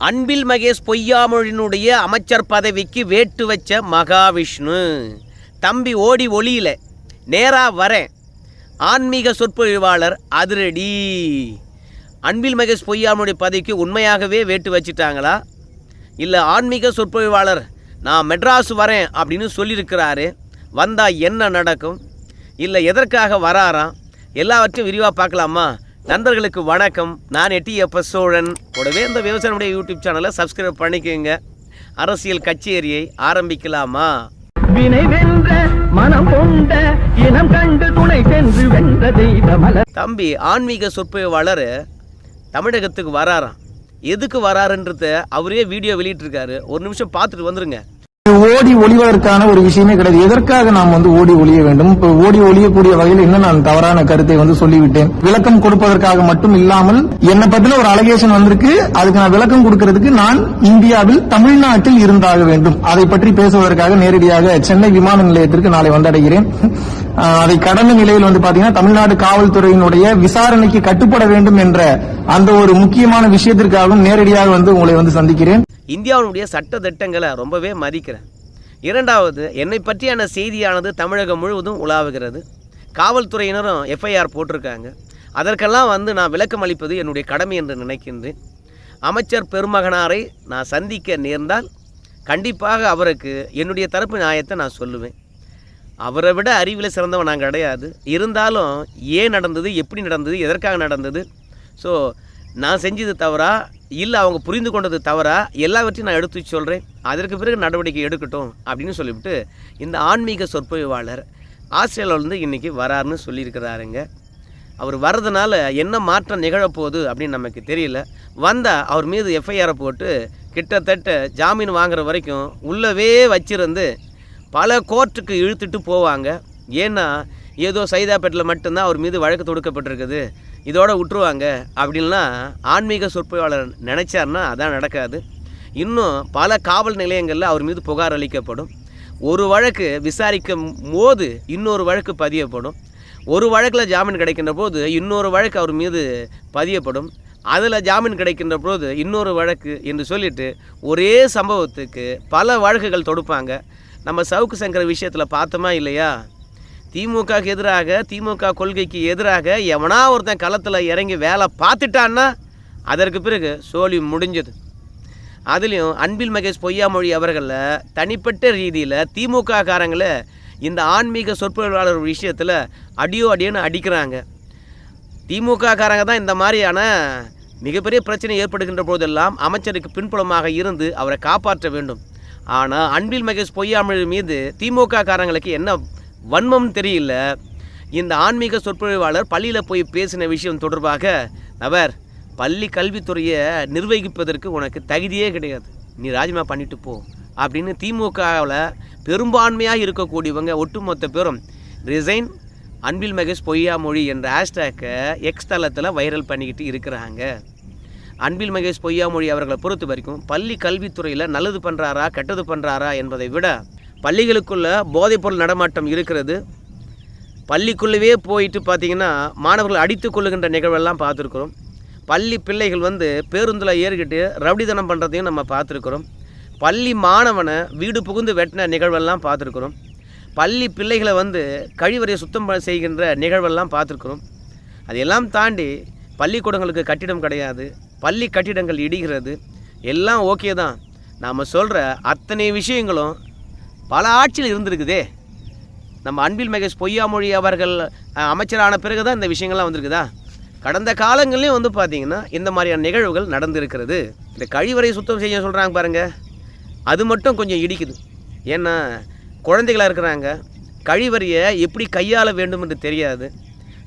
அன்பில் மகேஷ் பொய்யாமொழியினுடைய அமைச்சர் பதவிக்கு வேட்டு வச்ச மகாவிஷ்ணு. தம்பி ஓடி ஒளியில நேராக வரேன். ஆன்மீக சொற்பொழிவாளர் அதிரடி. அன்பில் மகேஷ் பொய்யாமொழி பதவிக்கு உண்மையாகவே வேட்டு வச்சிட்டாங்களா? இல்லை ஆன்மீக சொற்பொழிவாளர் நான் மெட்ராஸ் வரேன் அப்படின்னு சொல்லியிருக்கிறாரு. வந்தால் என்ன நடக்கும்? இல்லை எதற்காக வராராம்? எல்லாவற்றையும் விரிவாக பார்க்கலாமா? நண்பர்களுக்கு வணக்கம். நான் எட்டி எப்ப சோழன் கூடவே இந்த விவசாயமுடைய யூடியூப் சேனலை சப்ஸ்கிரைப் பண்ணிக்கோங்க. அரசியல் கச்சேரியை ஆரம்பிக்கலாமா? வினை வென்ற மனம் கொண்ட இனம் கண்டு துணை சென்று வென்ற தெய்வமல தம்பி ஆன்மீக சொற்பொழிவாளர் தமிழகத்துக்கு வராராம். எதுக்கு வராருன்றத அவரே வீடியோ வெளியிட்டிருக்காரு. ஒரு நிமிஷம் பார்த்துட்டு வந்துருங்க. ஓடி ஒளிவதற்கான ஒரு விஷயமே கிடையாது. எதற்காக நாம் வந்து ஓடி ஒளிய வேண்டும்? ஓடி ஒளியக்கூடிய வகையில் இன்னும் நான் தவறான கருத்தை வந்து சொல்லிவிட்டேன். விளக்கம் கொடுப்பதற்காக மட்டும் இல்லாமல் என்னை பத்தின ஒரு அலகேஷன் வந்திருக்கு. அதுக்கு நான் விளக்கம் கொடுக்கிறதுக்கு நான் இந்தியாவில் தமிழ்நாட்டில் இருந்தாக வேண்டும். அதை பற்றி பேசுவதற்காக நேரடியாக சென்னை விமான நிலையத்திற்கு நாளை வந்தடைகிறேன். அதை கடந்த நிலையில் வந்து பாத்தீங்கன்னா தமிழ்நாடு காவல்துறையினுடைய விசாரணைக்கு கட்டுப்பட வேண்டும் என்ற அந்த ஒரு முக்கியமான விஷயத்திற்காகவும் நேரடியாக வந்து உங்களை வந்து சந்திக்கிறேன். இந்தியாவினுடைய சட்ட திட்டங்களை ரொம்பவே மதிக்கிறேன். இரண்டாவது என்னை பற்றியான செய்தியானது தமிழகம் முழுவதும் உலாவுகிறது. காவல்துறையினரும் எஃப்ஐஆர் போட்டிருக்காங்க. அதற்கெல்லாம் வந்து நான் விளக்கம் அளிப்பது என்னுடைய கடமை என்று நினைக்கின்றேன். அமைச்சர் பெருமகனாரை நான் சந்திக்க நேர்ந்தால் கண்டிப்பாக அவருக்கு என்னுடைய தரப்பு நியாயத்தை நான் சொல்லுவேன். அவரை விட அறிவில் சிறந்தவன் நான் கிடையாது. இருந்தாலும் ஏன் நடந்தது எப்படி நடந்தது எதற்காக நடந்தது? ஸோ நான் செஞ்சது தவறா? இல்லை அவங்க புரிந்து கொண்டது தவறா? எல்லாவற்றையும் நான் எடுத்து சொல்கிறேன் அதற்கு பிறகு நடவடிக்கை எடுக்கட்டும் அப்படின்னு சொல்லிவிட்டு இந்த ஆன்மீக சொற்பொழிவாளர் ஆஸ்திரேலியாவிலேருந்து இன்றைக்கி வராருன்னு சொல்லியிருக்கிறாருங்க. அவர் வர்றதுனால என்ன மாற்றம் நிகழப்போகுது அப்படின்னு நமக்கு தெரியல. வந்தால் அவர் மீது எஃப்ஐஆரை போட்டு கிட்டத்தட்ட ஜாமீன் வாங்குற வரைக்கும் உள்ளவே வச்சிருந்து பல கோர்ட்டுக்கு இழுத்துட்டு போவாங்க. ஏன்னா ஏதோ சைதாப்பேட்டில் மட்டும்தான் அவர் மீது வழக்கு தொடுக்கப்பட்டிருக்குது. இதோட விட்டுருவாங்க அப்படின்லாம் ஆன்மீக சொற்பொழிவாளர் நினச்சார்னா அதான் நடக்காது. இன்னும் பல காவல் நிலையங்களில் அவர் மீது புகார் அளிக்கப்படும். ஒரு வழக்கு விசாரிக்கும் போது இன்னொரு வழக்கு பதியப்படும். ஒரு வழக்கில் ஜாமீன் கிடைக்கின்ற போது இன்னொரு வழக்கு அவர் மீது பதியப்படும். அதில் ஜாமீன் கிடைக்கின்ற போது இன்னொரு வழக்கு என்று சொல்லிட்டு ஒரே சம்பவத்துக்கு பல வழக்குகள் தொடுப்பாங்க. நம்ம சவுக்கு சங்கர விஷயத்தில் பார்த்தோமா இல்லையா? திமுகவுக்கு எதிராக திமுக கொள்கைக்கு எதிராக எவனா ஒருத்தன் களத்தில் இறங்கி வேலை பார்த்துட்டான்னா அதற்கு பிறகு சோழி முடிஞ்சது. அதுலேயும் அன்பில் மகேஷ் பொய்யாமொழி அவர்களில் தனிப்பட்ட ரீதியில் திமுக காரங்களை இந்த ஆன்மீக சொற்பொழிவாளர் விஷயத்தில் அடியோ அடியோன்னு அடிக்கிறாங்க. திமுக காரங்க தான் இந்த மாதிரியான மிகப்பெரிய பிரச்சனை ஏற்படுகின்ற போதெல்லாம் அமைச்சருக்கு பின்புலமாக இருந்து அவரை காப்பாற்ற வேண்டும். ஆனால் அன்பில் மகேஷ் பொய்யாமொழி மீது திமுக காரங்களுக்கு என்ன வன்மம் தெரியல. இந்த ஆன்மீக சொற்பொழிவாளர் பள்ளியில் போய் பேசின விஷயம் தொடர்பாக அவர் பள்ளி கல்வித்துறையை நிர்வகிப்பதற்கு உனக்கு தகுதியே கிடையாது. நீ ராஜினாமா பண்ணிட்டு போ அப்படின்னு திமுகவில் பெரும்பான்மையாக இருக்கக்கூடியவங்க ஒட்டுமொத்த பேரும் ரிசைன் அன்பில் மகேஷ் பொய்யாமொழி என்ற ஹேஷ்டேக்கை எக்ஸ் தளத்தில் வைரல் பண்ணிக்கிட்டு இருக்கிறாங்க. அன்பில் மகேஷ் பொய்யாமொழி அவர்களை பொறுத்த வரைக்கும் பள்ளி கல்வித்துறையில் நல்லது பண்ணுறாரா கெட்டது பண்ணுறாரா என்பதை விட பள்ளிகளுக்குள்ள போதைப்பொருள் நடமாட்டம் இருக்கிறது. பள்ளிக்குள்ளவே போயிட்டு பார்த்தீங்கன்னா மாணவர்கள் அடித்து கொள்ளுகின்ற நிகழ்வெல்லாம் பார்த்துருக்குறோம். பள்ளி பிள்ளைகள் வந்து பேருந்தில் ஏறிக்கிட்டு ரவுடிதனம் பண்ணுறதையும் நம்ம பார்த்துருக்குறோம். பள்ளி மாணவனை வீடு புகுந்து வெட்டின நிகழ்வெல்லாம் பார்த்துருக்குறோம். பள்ளி பிள்ளைகளை வந்து கழிவறையை சுத்தம் செய்கின்ற நிகழ்வெல்லாம் பார்த்துருக்குறோம். அதையெல்லாம் தாண்டி பள்ளிக்கூடங்களுக்கு கட்டிடம் கிடையாது. பள்ளி கட்டிடங்கள் இடிகிறது. எல்லாம் ஓகே தான். நாம் சொல்கிற அத்தனை விஷயங்களும் பல ஆட்சியில் இருந்திருக்குதே. நம்ம அன்பில் மகேஷ் பொய்யாமொழி அவர்கள் அமைச்சரான பிறகு தான் இந்த விஷயங்கள்லாம் வந்திருக்குதா? கடந்த காலங்கள்லேயும் வந்து பார்த்திங்கன்னா இந்த மாதிரியான நிகழ்வுகள் நடந்திருக்கிறது. இந்த கழிவறை சுத்தம் செய்ய சொல்கிறாங்க பாருங்கள் அது மட்டும் கொஞ்சம் இடிக்குது. ஏன்னா குழந்தைகளாக இருக்கிறாங்க. கழிவறையை எப்படி கையாள வேண்டும் என்று தெரியாது.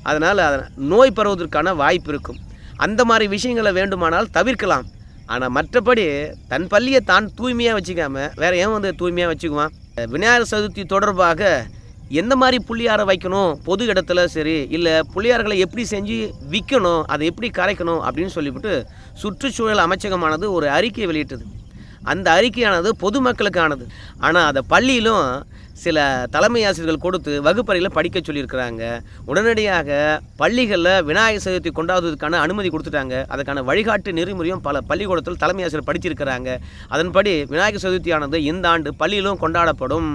அதனால் அத- நோய் பரவுவதற்கான வாய்ப்பு இருக்கும். அந்த மாதிரி விஷயங்களை வேண்டுமானால் தவிர்க்கலாம். ஆனால் மற்றபடி தன் பள்ளியை தான் தூய்மையாக வச்சுக்காம வேறு ஏன் வந்து தூய்மையாக வச்சுக்குவான்? விநாயகர் சதுர்த்தி தொடர்பாக எந்த மாதிரி புள்ளியாரை வைக்கணும்? பொது இடத்துல சரி இல்லை புள்ளியார்களை எப்படி செஞ்சு விற்கணும் அதை எப்படி கரைக்கணும்? அப்படின்னு சொல்லிவிட்டு சுற்றுச்சூழல் அமைச்சகமானது ஒரு அறிக்கையை வெளியிட்டது. அந்த அறிக்கையானது பொதுமக்களுக்கானது. ஆனால் அதை பள்ளியிலும் சில தலைமை ஆசிரியர்கள் கொடுத்து வகுப்பறையில் படிக்க சொல்லியிருக்கிறாங்க. உடனடியாக பள்ளிகளில் விநாயகர் சதுர்த்தி கொண்டாடுவதற்கான அனுமதி கொடுத்துட்டாங்க. அதுக்கான வழிகாட்டு நெறிமுறையும் பல பள்ளிக்கூடத்தில் தலைமை ஆசிரியர் படிச்சிருக்கிறாங்க. அதன்படி விநாயகர் சதுர்த்தியானது இந்த ஆண்டு பள்ளியிலும் கொண்டாடப்படும்.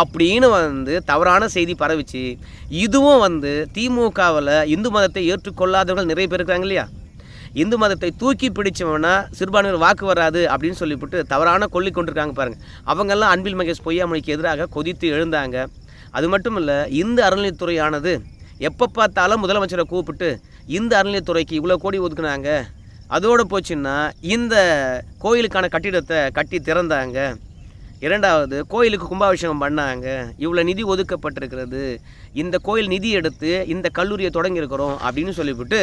அப்படின்னு வந்து தவறான செய்தி பரவிச்சு இதுவும் வந்து திமுகவில் இந்து மதத்தை ஏற்றுக்கொள்ளாதவர்கள் நிறைய பேர் இருக்காங்க இல்லையா? இந்து மதத்தை தூக்கி பிடிச்சவனா சிறுபான்மையினர் வாக்கு வராது அப்படின்னு சொல்லிவிட்டு தவறான கொல்லி கொண்டிருக்காங்க பாருங்கள் அவங்கெல்லாம் அன்பில் மகேஷ் பொய்யாமொழிக்கு எதிராக கொதித்து எழுந்தாங்க. அது மட்டும் இல்லை இந்து அறநிலையத்துறையானது எப்போ பார்த்தாலும் முதலமைச்சரை கூப்பிட்டு இந்த அறநிலையத்துறைக்கு இவ்வளோ கோடி ஒதுக்குனாங்க. அதோடு போச்சுன்னா இந்த கோயிலுக்கான கட்டிடத்தை கட்டி திறந்தாங்க. இரண்டாவது கோயிலுக்கு கும்பாபிஷேகம் பண்ணாங்க. இவ்வளோ நிதி ஒதுக்கப்பட்டிருக்கிறது. இந்த கோயில் நிதி எடுத்து இந்த கல்லூரியை தொடங்கியிருக்கிறோம். அப்படின்னு சொல்லிவிட்டு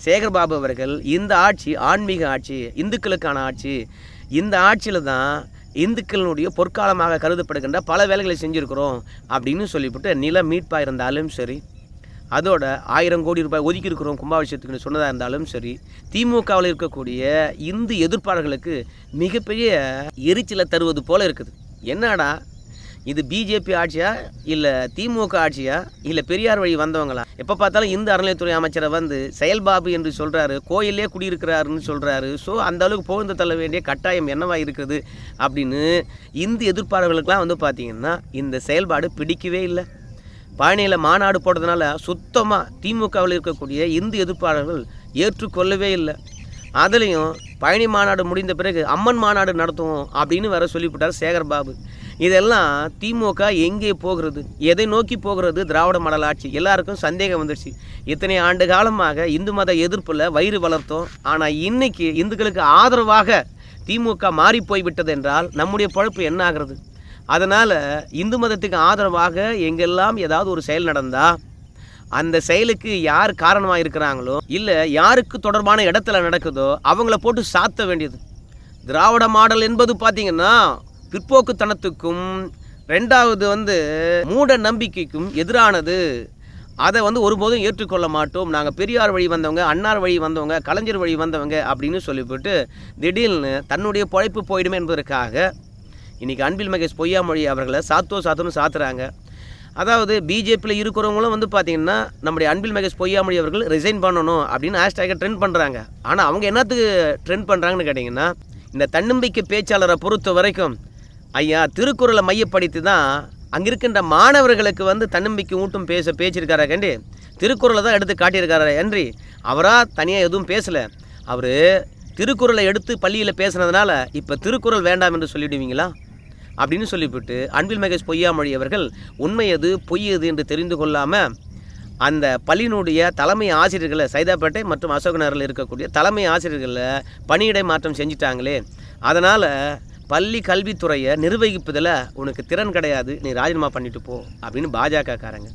சேகர்பாபு அவர்கள் இந்த ஆட்சி ஆன்மீக ஆட்சி இந்துக்களுக்கான ஆட்சி இந்த ஆட்சியில் தான் இந்துக்களினுடைய பொற்காலமாக கருதப்படுகின்ற பல வேலைகளை செஞ்சுருக்கிறோம் அப்படின்னு சொல்லிவிட்டு நில மீட்பாக இருந்தாலும் சரி அதோட ஆயிரம் கோடி ரூபாய் ஒதுக்கி இருக்கிறோம் கும்பாபிஷேகத்துக்குன்னு சொன்னதாக இருந்தாலும் சரி திமுகவில் இருக்கக்கூடிய இந்து எதிர்ப்பாளர்களுக்கு மிகப்பெரிய எரிச்சலை தருவது போல இருக்குது. என்னடா இது பிஜேபி ஆட்சியா? இல்லை திமுக ஆட்சியா? இல்லை பெரியார் வழி வந்தவங்களா? எப்போ பார்த்தாலும் இந்து அறநிலையத்துறை அமைச்சரை வந்து செயல்பாபு என்று சொல்கிறாரு கோயிலே குடியிருக்கிறாருன்னு சொல்கிறாரு ஸோ அந்த அளவுக்கு புகழ்ந்து தள்ள வேண்டிய கட்டாயம் என்னவா இருக்குது அப்படின்னு இந்து எதிர்ப்பாளர்களுக்கெல்லாம் வந்து பார்த்திங்கன்னா இந்த செயல்பாடு பிடிக்கவே இல்லை. பழனியில் மாநாடு போடுறதுனால சுத்தமாக திமுகவில் இருக்கக்கூடிய இந்து எதிர்ப்பாளர்கள் ஏற்றுக்கொள்ளவே இல்லை. அதுலேயும் பழனி மாநாடு முடிந்த பிறகு அம்மன் மாநாடு நடத்துவோம் அப்படின்னு வேற சொல்லிவிட்டார் சேகர்பாபு இதெல்லாம் திமுக எங்கே போகிறது? எதை நோக்கி போகிறது? திராவிட மாடல் ஆட்சி. எல்லாருக்கும் சந்தேகம் வந்துடுச்சு இத்தனை ஆண்டு காலமாக இந்து மத எதிர்ப்பில் வயிறு வளர்த்தோம். ஆனால் இன்னைக்கு இந்துக்களுக்கு ஆதரவாக திமுக மாறி போய்விட்டது என்றால் நம்முடைய பழப்பு என்ன ஆகிறது? அதனால் இந்து மதத்துக்கு ஆதரவாக எங்கெல்லாம் ஏதாவது ஒரு செயல் நடந்தால் அந்த செயலுக்கு யார் காரணமாக இருக்கிறாங்களோ இல்லை யாருக்கு தொடர்பான இடத்துல நடக்குதோ அவங்கள போட்டு சாத்த வேண்டியது. திராவிட மாடல் என்பது பார்த்திங்கன்னா பிற்போக்குத்தனத்துக்கும் ரெண்டாவது வந்து மூட நம்பிக்கைக்கும் எதிரானது. அதை வந்து ஒருபோதும் ஏற்றுக்கொள்ள மாட்டோம். நாங்கள் பெரியார் வழி வந்தவங்க அன்னார் வழி வந்தவங்க கலைஞர் வழி வந்தவங்க அப்படின்னு சொல்லிவிட்டு திடீர்னு தன்னுடைய பொழைப்பு போயிடுமே என்பதற்காக இன்றைக்கி அன்பில் மகேஷ் பொய்யாமொழி அவர்களை சாத்தோ சாத்தோன்னு சாத்துறாங்க. அதாவது பிஜேபியில் இருக்கிறவங்களும் வந்து பார்த்திங்கன்னா நம்முடைய அன்பில் மகேஷ் பொய்யாமொழி அவர்கள் ரிசைன் பண்ணணும் அப்படின்னு ஹேஷ்டேக்கை ட்ரெண்ட் பண்ணுறாங்க ஆனால் அவங்க என்னத்துக்கு ட்ரெண்ட் பண்ணுறாங்கன்னு கேட்டிங்கன்னா இந்த தன்னம்பிக்கை பேச்சாளரை பொறுத்த வரைக்கும் ஐயா திருக்குறளை மையப்படுத்தி தான் அங்கே இருக்கின்ற மாணவர்களுக்கு வந்து தன்னம்பிக்கை ஊட்டும் பேச பேச்சிருக்காரா கண்டி? திருக்குறளை தான் எடுத்து காட்டியிருக்காரா என்றி அவராக தனியாக எதுவும் பேசலை. அவர் திருக்குறளை எடுத்து பள்ளியில் பேசுனதுனால இப்போ திருக்குறள் வேண்டாம் என்று சொல்லிவிடுவீங்களா அப்படின்னு சொல்லிவிட்டு அன்பில் மகேஷ் பொய்யாமொழி அவர்கள் உண்மை எது பொய் எது என்று தெரிந்து கொள்ளாமல் அந்த பள்ளியினுடைய தலைமை ஆசிரியர்களை சைதாப்பேட்டை மற்றும் அசோகநகரில் இருக்கக்கூடிய தலைமை ஆசிரியர்களை பணியிடை மாற்றம் செஞ்சிட்டாங்களே. அதனால் பள்ளி கல்வித்துறையை நிர்வகிப்பதில் உனக்கு திறன் கிடையாது நீ ராஜினாமா பண்ணிட்டு போ அப்படின்னு பாஜகக்காரங்க.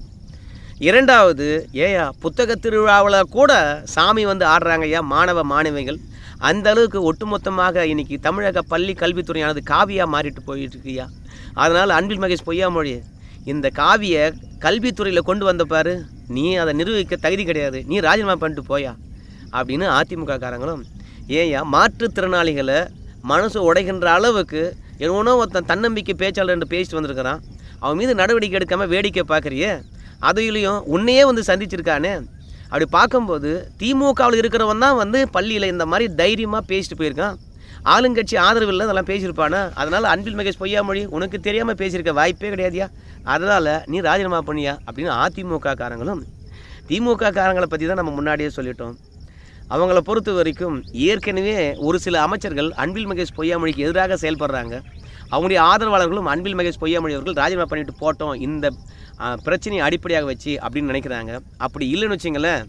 இரண்டாவது ஏயா புத்தக திருவிழாவில் கூட சாமி வந்து ஆடுறாங்க ஐயா மாணவ மாணவிகள். அந்த அளவுக்கு ஒட்டுமொத்தமாக இன்னைக்கு தமிழக பள்ளி கல்வித்துறையானது காவியாக மாறிட்டு போயிட்டு இருக்கியா அதனால் அன்பில் மகேஷ் பொய்யாமொழி இந்த காவியை கல்வித்துறையில் கொண்டு வந்த பாரு நீ அதை நிர்வகிக்க தகுதி கிடையாது நீ ராஜினாமா பண்ணிட்டு போயா அப்படின்னு அதிமுக காரங்களும் ஏயா மாற்றுத்திறனாளிகளை மனசு உடைகின்ற அளவுக்கு எவனோ ஒருத்தன் தன்னம்பிக்கை பேச்சாளர் என்று பேசிட்டு வந்திருக்கிறான். அவன் மீது நடவடிக்கை எடுக்காமல் வேடிக்கை பார்க்குறியே? அதையிலையும் உன்னையே வந்து சந்திச்சிருக்கானே? அப்படி பார்க்கும்போது திமுகவில் இருக்கிறவன் தான் வந்து பள்ளியில் இந்த மாதிரி தைரியமாக பேசிட்டு போயிருக்கான். ஆளுங்கட்சி ஆதரவு இல்லை அதெல்லாம் பேசியிருப்பானா? அதனால் அன்பில் மகேஷ் பொய்யாமொழி உனக்கு தெரியாமல் பேசியிருக்க வாய்ப்பே கிடையாதியா? அதனால் நீ ராஜினாமா பண்ணியா? அப்படின்னு அதிமுக காரங்களும் திமுக காரங்களை பற்றி தான் நம்ம முன்னாடியே சொல்லிட்டோம். அவங்கள பொறுத்த வரைக்கும் ஏற்கனவே ஒரு சில அமைச்சர்கள் அன்பில் மகேஷ் பொய்யாமொழிக்கு எதிராக செயல்படுறாங்க. அவங்களுடைய ஆதரவாளர்களும் அன்பில் மகேஷ் பொய்யாமொழி அவர்கள் ராஜினாமா பண்ணிட்டு போட்டோம் இந்த பிரச்சனையை அடிப்படையாக வச்சு அப்படின்னு நினைக்கிறாங்க. அப்படி இல்லைன்னு வச்சுங்களேன்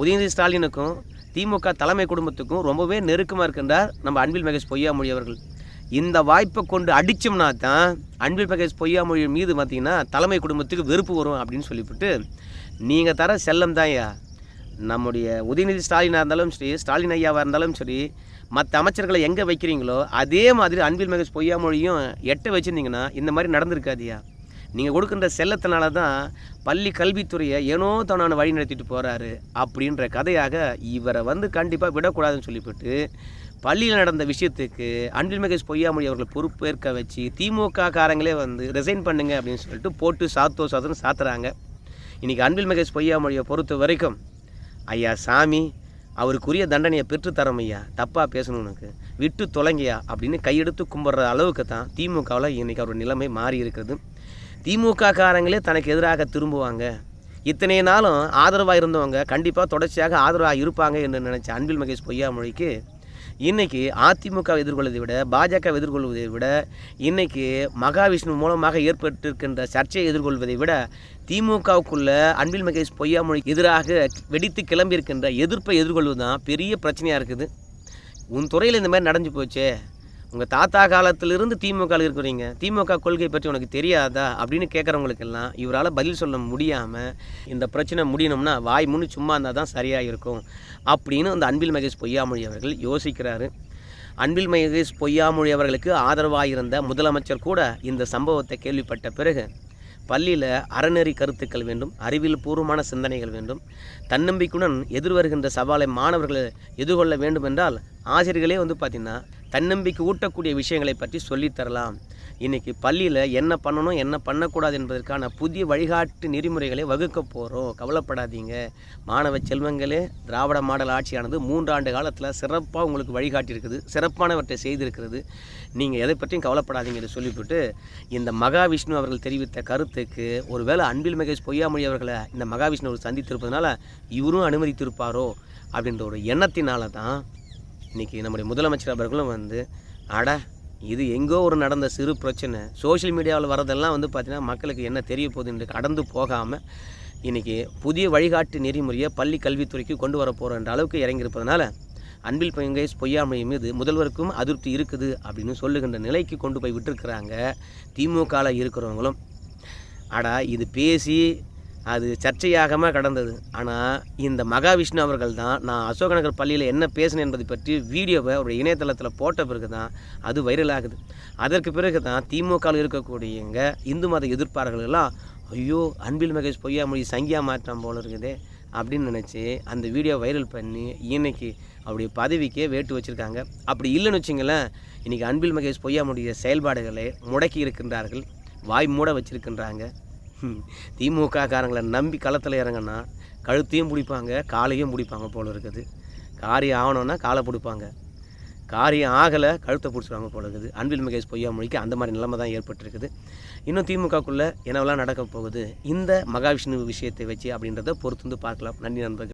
உதயநிதி ஸ்டாலினுக்கும் திமுக தலைமை குடும்பத்துக்கும் ரொம்பவே நெருக்கமாக இருக்கின்றார் நம்ம அன்பில் மகேஷ் பொய்யாமொழி அவர்கள். இந்த வாய்ப்பை கொண்டு அடித்தோம்னா தான் அன்பில் மகேஷ் பொய்யாமொழி மீது பார்த்திங்கன்னா தலைமை குடும்பத்துக்கு வெறுப்பு வரும் அப்படின்னு சொல்லிவிட்டு நீங்கள் தர செல்லம் தான்யா. நம்முடைய உதயநிதி ஸ்டாலினாக இருந்தாலும் சரி ஸ்டாலின் ஐயாவாக இருந்தாலும் சரி மற்ற அமைச்சர்களை எங்கே வைக்கிறீங்களோ அதே மாதிரி அன்பில் மகேஷ் பொய்யாமொழியும் எட்ட வச்சுருந்தீங்கன்னா இந்த மாதிரி நடந்திருக்காதியா? நீங்கள் கொடுக்குற செல்லத்தினால தான் பள்ளி கல்வித்துறையை ஏனோ தானான வழி நடத்திட்டு போகிறாரு அப்படின்ற கதையாக இவரை வந்து கண்டிப்பாக விடக்கூடாதுன்னு சொல்லிவிட்டு பள்ளியில் நடந்த விஷயத்துக்கு அன்பில் மகேஷ் பொய்யாமொழி அவர்கள் பொறுப்பேற்க வச்சு திமுக காரங்களே வந்து ரிசைன் பண்ணுங்க அப்படின்னு சொல்லிட்டு போட்டு சாத்தோ சாத்தோன்னு சாத்துறாங்க. இன்றைக்கி அன்பில் மகேஷ் பொய்யாமொழியை பொறுத்த வரைக்கும் ஐயா சாமி அவருக்குரிய தண்டனையை பெற்றுத்தரோம் ஐயா. தப்பாக பேசணும் உனக்கு. விட்டு தொலைங்கயா அப்படின்னு கையெடுத்து கும்பிட்ற அளவுக்கு தான் திமுகவில் இன்றைக்கி அவர் நிலைமை மாறி இருக்கிறது. திமுக காரங்களே தனக்கு எதிராக திரும்புவாங்க. இத்தனை நாளும் ஆதரவாக இருந்தவங்க கண்டிப்பாக தொடர்ச்சியாக ஆதரவாக இருப்பாங்க என்று நினச்ச அன்பில் மகேஷ் பொய்யாமொழிக்கு இன்றைக்கி அதிமுக எதிர்கொள்வதை விட பாஜக எதிர்கொள்வதை விட இன்றைக்கி மகாவிஷ்ணு மூலமாக ஏற்பட்டிருக்கின்ற சர்ச்சையை எதிர்கொள்வதை விட திமுகவுக்குள்ள அன்பில் மகேஷ் பொய்யாமொழி எதிராக வெடித்து கிளம்பியிருக்கின்ற எதிர்ப்பை எதிர்கொள்வது தான் பெரிய பிரச்சனையாக இருக்குது. உன் துறையில் இந்த மாதிரி நடந்து போச்சே? உங்கள் தாத்தா காலத்திலிருந்து திமுக இருக்கிறீங்க. திமுக கொள்கை பற்றி உனக்கு தெரியாதா? அப்படின்னு கேட்குறவங்களுக்கெல்லாம் இவரால் பதில் சொல்ல முடியாமல் இந்த பிரச்சனை முடியணும்னா வாய் முன்னு சும்மா இருந்தால் தான் சரியாக இருக்கும் அப்படின்னு அந்த அன்பில் மகேஷ் பொய்யாமொழி அவர்கள் யோசிக்கிறாரு. அன்பில் மகேஷ் பொய்யாமொழி அவர்களுக்கு ஆதரவாக இருந்த முதலமைச்சர் கூட இந்த சம்பவத்தை கேள்விப்பட்ட பிறகு பள்ளியில் அறநெறி கருத்துக்கள் வேண்டும் அறிவியல் பூர்வமான சிந்தனைகள் வேண்டும். தன்னம்பிக்கையுடன் எதிர்வருகின்ற சவாலை மாணவர்களை எதிர்கொள்ள வேண்டும் என்றால் ஆசிரியர்களே வந்து பார்த்திங்கன்னா தன்னம்பிக்கை ஊட்டக்கூடிய விஷயங்களை பற்றி சொல்லித்தரலாம் இன்றைக்கி பள்ளியில் என்ன பண்ணணும் என்ன பண்ணக்கூடாது என்பதற்கான புதிய வழிகாட்டு நெறிமுறைகளை வகுக்க போகிறோம் கவலைப்படாதீங்க. மாணவ செல்வங்களே திராவிட மாடல் ஆட்சியானது மூன்றாண்டு காலத்தில் சிறப்பாக உங்களுக்கு வழிகாட்டியிருக்குது சிறப்பானவற்றை செய்திருக்கிறது. நீங்கள் எதை பற்றியும் கவலைப்படாதீங்கன்னு சொல்லிவிட்டு இந்த மகாவிஷ்ணு அவர்கள் தெரிவித்த கருத்துக்கு ஒருவேளை அன்பில் மகேஷ் பொய்யாமொழி அவர்களை இந்த மகாவிஷ்ணு அவர் சந்தித்திருப்பதனால இவரும் அனுமதித்திருப்பாரோ அப்படின்ற ஒரு எண்ணத்தினால தான் இன்றைக்கி நம்முடைய முதலமைச்சர் அவர்களும் வந்து அட இது எங்கோ ஒரு நடந்த சிறு பிரச்சனை. சோஷியல் மீடியாவில் வரதெல்லாம் வந்து பார்த்திங்கன்னா மக்களுக்கு என்ன தெரிய போகுது என்று கடந்து போகாமல் இன்றைக்கி புதிய வழிகாட்டு நெறிமுறையை பள்ளி கல்வித்துறைக்கு கொண்டு வர போகிற என்ற அளவுக்கு இறங்கியிருப்பதனால அன்பில் பங்கேஷ் பொய்யாமொழி மீது முதல்வருக்கும் அதிருப்தி இருக்குது அப்படின்னு சொல்லுகின்ற நிலைக்கு கொண்டு போய் விட்டுருக்குறாங்க. திமுகவில் இருக்கிறவங்களும். அடா இது பேசி அது சர்ச்சையாகாமல் கடந்தது. ஆனால் இந்த மகாவிஷ்ணு அவர்கள் தான் நான் அசோகநகர் பள்ளியில் என்ன பேசினேன் என்பதை பற்றி வீடியோவை அவருடைய இணையதளத்தில் போட்ட பிறகு தான் அது வைரல் ஆகுது அதற்கு பிறகு தான் திமுகவில் இருக்கக்கூடியங்க இந்து மத எதிர்ப்பாளர்களெல்லாம் ஐயோ அன்பில் மகேஷ் பொய்யாமொழி சங்கியா மாற்றம் போல இருக்குதே அப்படின்னு நினச்சி அந்த வீடியோ வைரல் பண்ணி இன்னைக்கு அவருடைய பதவிக்கே வேட்டு வச்சுருக்காங்க. அப்படி இல்லைன்னு வச்சுங்களேன் இன்றைக்கி அன்பில் மகேஷ் பொய்யாமொழிய செயல்பாடுகளை முடக்கி இருக்கின்றார்கள் வாய் மூட வச்சுருக்கின்றாங்க. திமுக காரங்களை நம்பி களத்தில் இறங்கினா கழுத்தையும் பிடிப்பாங்க காலையும் பிடிப்பாங்க போல இருக்குது. காரியம் ஆகணும்னா காலை பிடிப்பாங்க. காரியம் ஆகலை கழுத்தை பிடிச்சிருவாங்க போல இருக்குது. அன்பில் மகேஷ் பொய்யாமொழிக்கு அந்த மாதிரி நிலைமை தான் ஏற்பட்டிருக்குது. இன்னும் திமுகக்குள்ளே என்னவெல்லாம் நடக்க போகுது? இந்த மகாவிஷ்ணு விஷயத்தை வச்சு அப்படின்றத பொறுத்து வந்து பார்க்கலாம். நன்றி நண்பர்கள்.